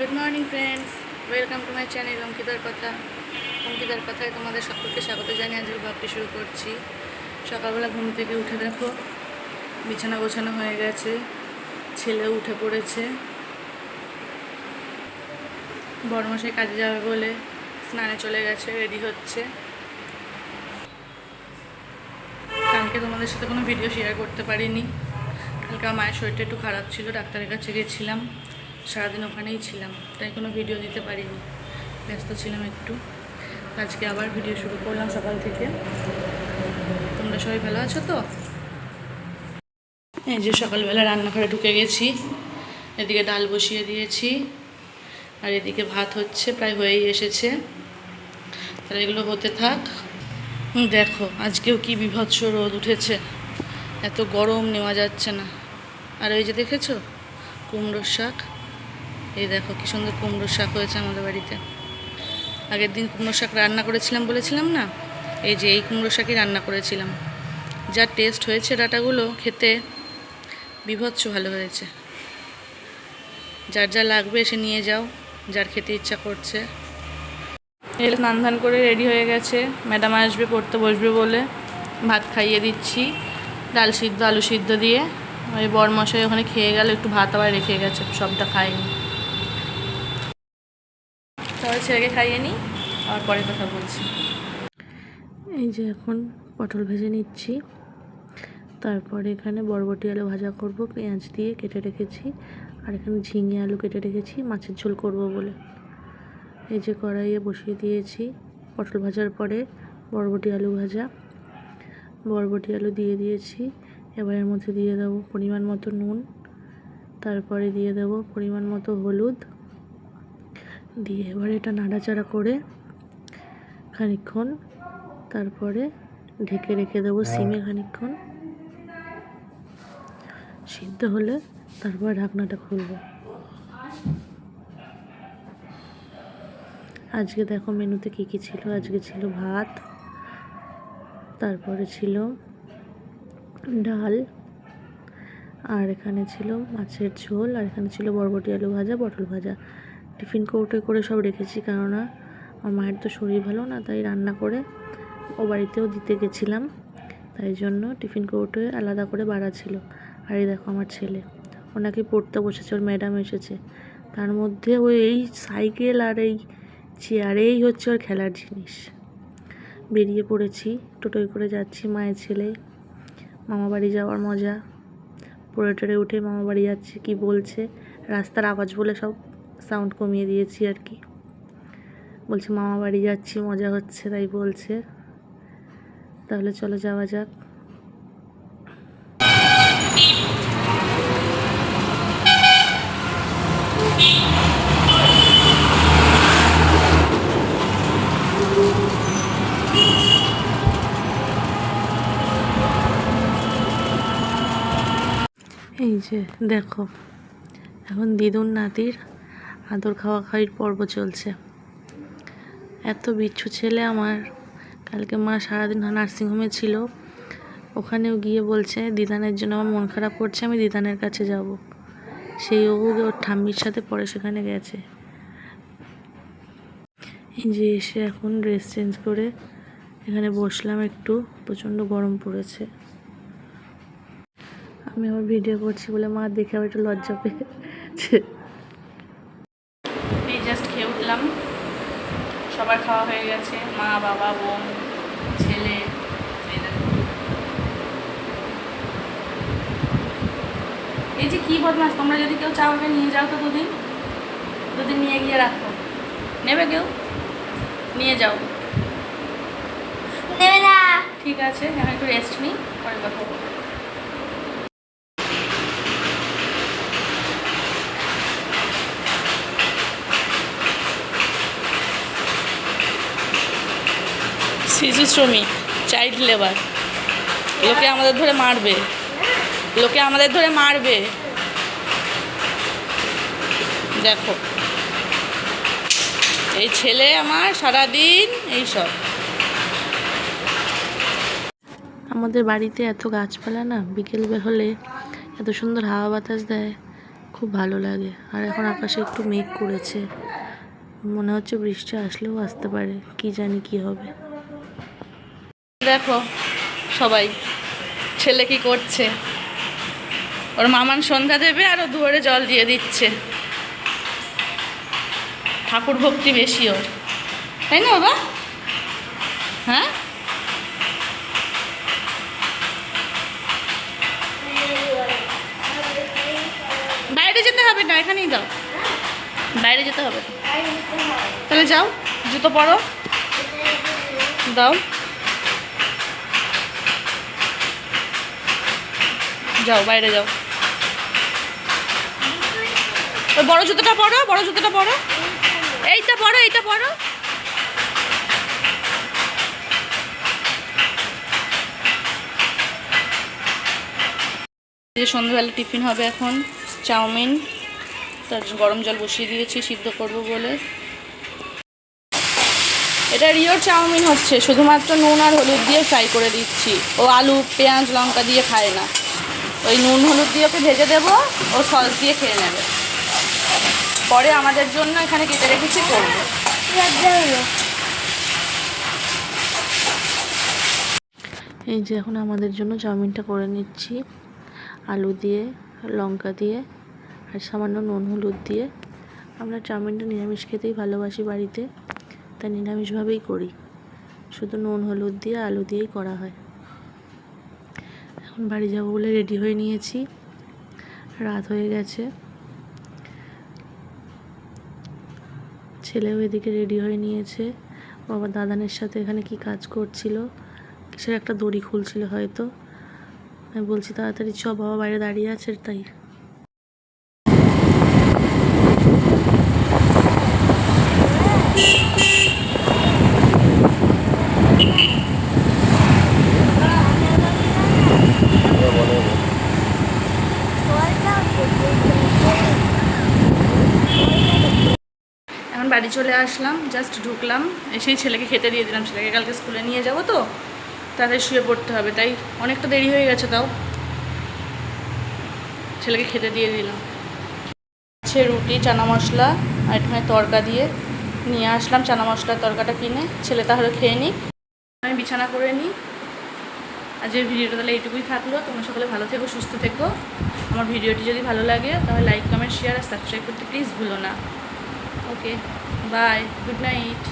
Good morning friends welcome to my channel অঙ্কিতার কথা অঙ্কিতার কথায় তোমাদের সকলকে স্বাগত জানিয়ে আজকে ভাবতে শুরু করছি। সকালবেলা ঘুম থেকে উঠে দেখো, বিছানা গোছানো হয়ে গেছে, ছেলে উঠে পড়েছে। বড়মশাই কাজে যাবে বলে স্নানে চলে গেছে রেডি হচ্ছে। কালকে তোমাদের সাথে কোনো ভিডিও শেয়ার করতে পারিনি। কালকে আমার মায়ের শরীরটা একটু খারাপ ছিল, ডাক্তারের কাছে গেছিলাম। সারাদিন ওখানেই ছিলাম, তাই কোনো ভিডিও দিতে পারিনি। ব্যস্ত ছিলাম একটু। আজকে আবার ভিডিও শুরু করলাম সকাল থেকে। তোমরা সবাই ভালো আছো তো? এই যে সকালবেলা রান্নাঘরে ঢুকে গেছি, এদিকে ডাল বসিয়ে দিয়েছি, আর এদিকে ভাত হচ্ছে, প্রায় হয়েই এসেছে। তাহলে এগুলো হতে থাক। দেখো, আজকেও কি বিভৎস রোদ উঠেছে। এত গরম নেওয়া যাচ্ছে না। আর ওই যে দেখেছ? কুমড়োর শাক। এই দেখো কি সুন্দর কুমড়ো শাক হয়েছে আমাদের বাড়িতে। আগের দিন কুমড়ো শাক রান্না করেছিলাম বলেছিলাম না? এই যে এই কুমড়ো শাকই রান্না করেছিলাম। যা টেস্ট হয়েছে ডাটাগুলো খেতে বিভৎস ভালো হয়েছে। যার যা লাগবে এসে নিয়ে যাও, যার খেতে ইচ্ছা করছে। এর স্নান ধান করে রেডি হয়ে গেছে। ম্যাডাম আসবে, পড়তে বসবে বলে ভাত খাইয়ে দিচ্ছি। ডাল সিদ্ধ, আলু সিদ্ধ দিয়ে। ওই বরমশাই ওখানে খেয়ে গেল, একটু ভাত আবার রেখে গেছে, সবটা খাইনি। তবে ছেলেকে খাইয়ে নিই, আর পরে কথা বলছি। এই যে এখন পটল ভেজে নিচ্ছি। তারপরে এখানে বরবটি আলু ভাজা করব, পেঁয়াজ দিয়ে কেটে রেখেছি, আর এখানে ঝিঙে আলু কেটে রেখেছি, মাছের ঝোল করব বলে। এই যে কড়াইয়ে বসিয়ে দিয়েছি পটল ভাজার পরে বরবটি আলু ভাজা। বরবটি আলু দিয়ে দিয়েছি, এবার এর মধ্যে দিয়ে দেবো পরিমাণ মতো নুন, তারপরে দিয়ে দেবো পরিমাণ মতো হলুদ দিয়ে এবার এটা নাড়াচাড়া করে খানিকক্ষণ তারপরে ঢেকে রেখে দেবো সিমে খানিকক্ষণ। সিদ্ধ হলে তারপর ঢাকনাটা খুলবো। আজকে দেখো মেনুতে কী কী ছিল? আজকে ছিল ভাত তারপরে ছিল ডাল আর এখানে ছিল মাছের ঝোল আর এখানে ছিল বরবটি আলু ভাজা পটল ভাজা। টিফিন কৌটো করে সব রেখেছি, কেননা আমার মায়ের তো শরীর ভালো না, তাই রান্না করে ও বাড়িতেও দিতে গেছিলাম। তাই জন্য টিফিন কৌটোয় আলাদা করে বাড়া ছিল। আর এই দেখো আমার ছেলে ওনাকে পড়তে বসেছে, ওর ম্যাডাম এসেছে। তার মধ্যে ওই এই সাইকেল আর এই চেয়ারেই হচ্ছে ওর খেলার জিনিস। বেরিয়ে পড়েছি, টোটোয় করে যাচ্ছি মায়ের ছেলে। মামা বাড়ি যাওয়ার মজা। পড়ে টরে উঠে মামা বাড়ি যাচ্ছে, কি বলছে, রাস্তার আওয়াজ বলে সব। সাউন্ড কমিয়ে দিয়েছি আর কি। বলছে, মামা বাড়ি যাচ্ছি, মজা হচ্ছে, তাই বলছে। তাহলে চলো যাওয়া যাক। এই যে, দেখো, এখন দিদুন, নাতির আদর খাওয়া খাওয়ির পর্ব চলছে। এত বিচ্ছু ছেলে আমার। কালকে মা সারাদিন নার্সিংহোমে ছিল। ওখানেও গিয়ে বলছে, দিদানের জন্য আমার মন খারাপ করছে, আমি দিদানের কাছে যাব। সেই ও ওর ঠাম্মির সাথে পরে সেখানে গেছে। এই যে এসে এখন ড্রেস চেঞ্জ করে এখানে বসলাম একটু, প্রচণ্ড গরম পড়েছে। আমি আবার ভিডিও করছি বলে মা দেখে আবার একটু লজ্জা পেয়েছে এই জাস্ট খেয়ে উঠলাম সবার খাওয়া হয়ে গেছে। মা বাবা বোন ছেলে এই যে কি বদমাস তোমরা যদি কেউ চাও নিয়ে যাও তো দুদিন। দুদিন নিয়ে গিয়ে রাখো। নেবে কেউ? নিয়ে যাও। নেবে না। ঠিক আছে আমি একটু রেস্ট নিই পরে কথা বলব। শিশু শ্রমিক চাইল্ড লেবার লোকে আমাদের ধরে মারবে। লোকে আমাদের ধরে মারবে। দেখো। এই ছেলে আমার সারাদিন এইসব আমাদের বাড়িতে এত গাছপালা না, বিকেল হলে এত সুন্দর হাওয়া বাতাস দেয়, খুব ভালো লাগে। আর এখন আকাশে একটু মেঘ করেছে। মনে হচ্ছে বৃষ্টি আসলেও আসতে পারে, কি জানি কি হবে। দেখো, সবাই, ছেলে কি করছে? ওর মামান সন্ধ্যা দেবে আর দুয়ারে জল দিয়ে দিচ্ছে। ঠাকুর ভক্তি বেশি ওর। তাই না বাবা? হ্যাঁ? বাইরে যেতে হবে না, এখানেই দাও। বাইরে যেতে হবে তাহলে যাও, জুতো পরো। দাও। যাও, বাইরে যাও। ওই বড় জুতোটা পরো, বড় জুতোটা পরো। এইটা পরো এইটা পরো। যে সন্ধ্যাবেলা টিফিন হবে এখন, চাউমিন। তার গরম জল বসিয়ে দিয়েছি, সিদ্ধ করব বলে। এটা রিওর চাউমিন হচ্ছে, শুধুমাত্র নুন আর হলুদ দিয়ে ফ্রাই করে দিচ্ছি। ও আলু, পেঁয়াজ, লঙ্কা দিয়ে খায় না। ওই নুন হলুদ দিয়ে ওকে ভেজে দেবো, ও সস দিয়ে খেয়ে নেবে। পরে আমাদের জন্য এখানে কেটে রেখেছি করব। এই যে এখন আমাদের জন্য চাউমিনটা করে নিচ্ছি। আলু দিয়ে, লঙ্কা দিয়ে, আর সামান্য নুন হলুদ দিয়ে। আমরা চাউমিনটা নিরামিষ খেতেই ভালোবাসি বাড়িতে, তাই নিরামিষভাবেই করি। শুধু নুন হলুদ দিয়ে, আলু দিয়েই করা হয়। এখন বাড়ি যাব বলে রেডি হয়ে নিয়েছি। রাত হয়ে গেছে। ছেলেও এদিকে রেডি হয়ে নিয়েছে। বাবা দাদানের সাথে এখানে কি কাজ করছিল? কিসের একটা দড়ি খুলছিল হয়তো। আমি বলছি, তাড়াতাড়ি চ, বাবা বাইরে দাঁড়িয়ে আছে তাই এখন বাড়ি চলে আসলাম জাস্ট ঢুকলাম, এসেই ছেলেকে খেতে দিয়ে দিলাম। ছেলেকে কালকে স্কুলে নিয়ে যাব তো তাদের শুয়ে পড়তে হবে, তাই অনেকটা দেরি হয়ে গেছে তাও। ছেলেকে খেতে দিয়ে দিলাম। আছে রুটি, চানা মশলা, আর এখানে তরকা দিয়ে নিয়ে আসলাম। চানা মশলার তরকাটা কিনে, ছেলে তাহলে খেয়ে নিই আমি বিছানা করে নিই আজকের ভিডিওটা তাহলে এইটুকুই থাকল। তোমরা সকলে ভালো থেকো, সুস্থ থেকো। আমার ভিডিওটি যদি ভালো লাগে, তাহলে লাইক কমেন্ট শেয়ার আর সাবস্ক্রাইব করতে প্লিজ ভুলো না। Okay bye good night